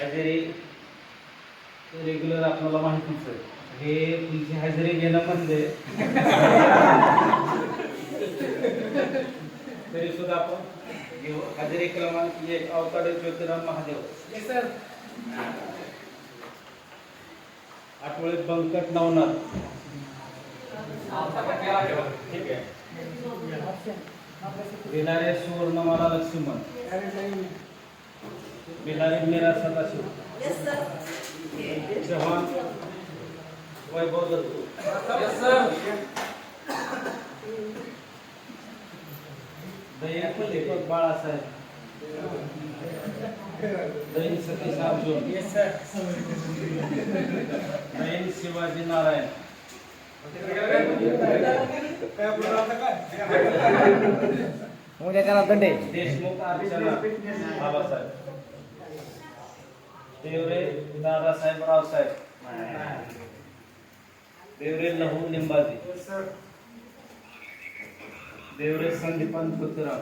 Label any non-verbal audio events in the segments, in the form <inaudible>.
हजेरी रेग्युलर आपल्याला माहितीच आहे हे तुमची हजेरी घेणं म्हणजे तरी सुद्धा आपण घेऊ हजेरी क्रमांक एक अवताडे ज्योतिराम महादेव. आठवडे बंकट नवनाथ. ठीक आहे. बिलारे सुवर्णमाला लक्ष्मण. बिलारी मीरा सदाशिव. चव्हाण वैभव दत्तू. दीपक बाळासाहेब. दैन सतीश अर्जुन. दैन शिवाजी नारायण. उद्या त्याला दंडे देशमुख अर्चना बाबासाहेब देवरे दादासाहेब रावसाहेब देवरे लहू लिंबाजी देवरे संदीपान पृथ्वीराव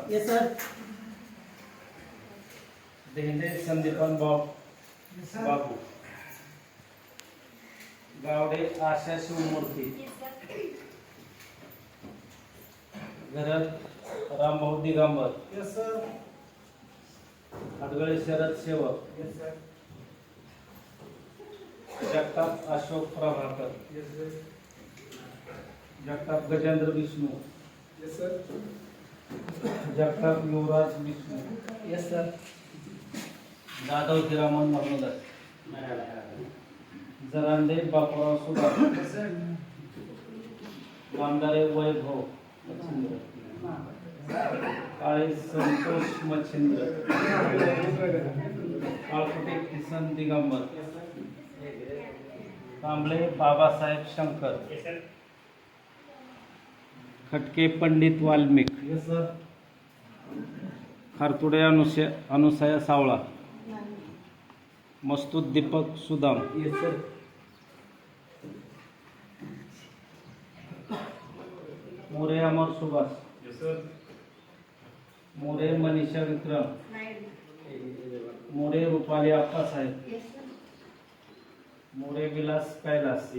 देहंडे संदीपान बाब। बाबू गावडे आशा शिवमूर्ती। घरात रामभाऊ दिगंबर. अडगळे शरद सेवक. जगताप अशोक प्रभाकर. जगताप गजेंद्र विष्णू. जगताप युवराज विष्णू. जाधव हिरामन मर्मदर जरांदे बापराव सुधार नामदारे वैभव. काळे संतोष मच्छिंद्र? काळकुटे किसन दिगंबर. कांबळे बाबासाहेब शंकर. खटके पंडित वाल्मिक. खारतुडे अनुसया अनुसया सावळा. मस्तूत दीपक सुदाम. मोरे अमर सुभाष. मोरे मनीषा विक्रम. मोरे रुपाली आप्पासाहेब मोरे विलास कैलास.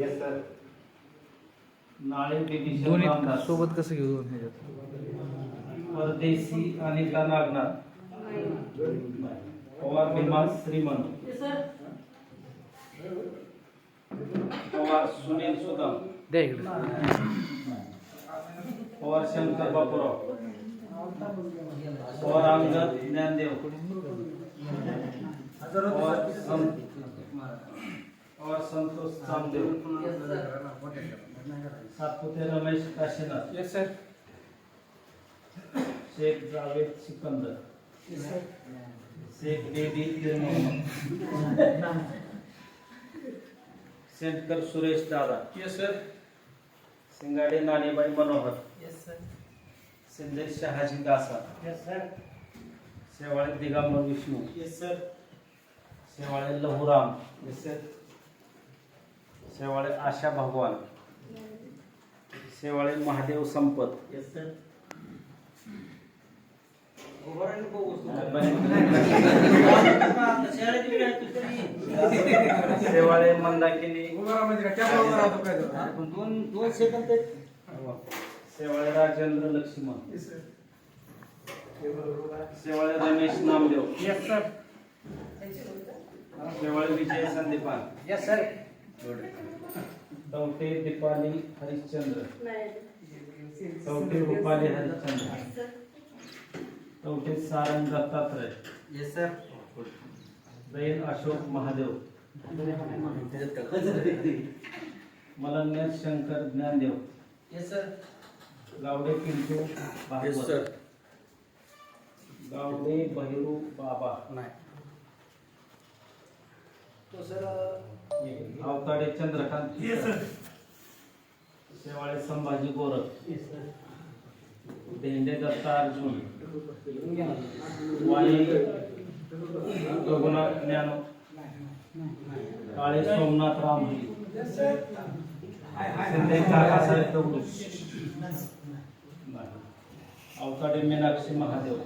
नाळे बिबीशा दोन्ही रामदास सोबत कसं घेऊ ह्याच्यात? परदेशी अनिता नागनाथ. पवार भीमा श्रीमंत. पवार सुनील सुदाम. द्या इकडे. और शंकर बापुरा और अंगद ज्ञानदेव और और Santosh Samdev Satpute Ramesh Kashinath. Yes sir Shaikh Javed Sikandar. Shaikh Baby Sentkar Suresh Dada. Yes sir Singade Nanibai Manohar. Shinde Shahaji Dasa. Shewale Digambar Vishnu. Shewale लहुराम. Shewale Asha Bhagwan. Shewale Mahadev संपत. शेवाळे मंदाकिनी. दोन दोन सेकंद शेवाळे राजेंद्र लक्ष्मण. शेवाळे रमेश नामदेव. शेवाळे विजय संदीपान चौथे दीपाली हरिश्चंद्र. चौथे रुपाली हरिश्चंद्र. चौथे सारंग दत्तात्रय. दैन अशोक महादेव. <laughs> मलन्य शंकर ज्ञानदेव. गावडे पिंटू भागवत गावडे बहिरू बाबा. अवताडे चंद्रकांत शेवाळे संभाजी गोरख. भेंडे दत्ता अर्जुन. वाणी रघुनाथ ज्ञानो. काळे सोमनाथ रामजी. शिंदे काकासाहेब दगडू अवताडे मीनाक्षी महादेव.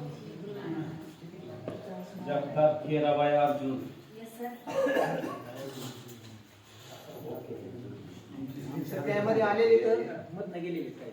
जगताप केराबाई अर्जुन. त्यामध्ये आलेली तर मत नाही गेलेली काय?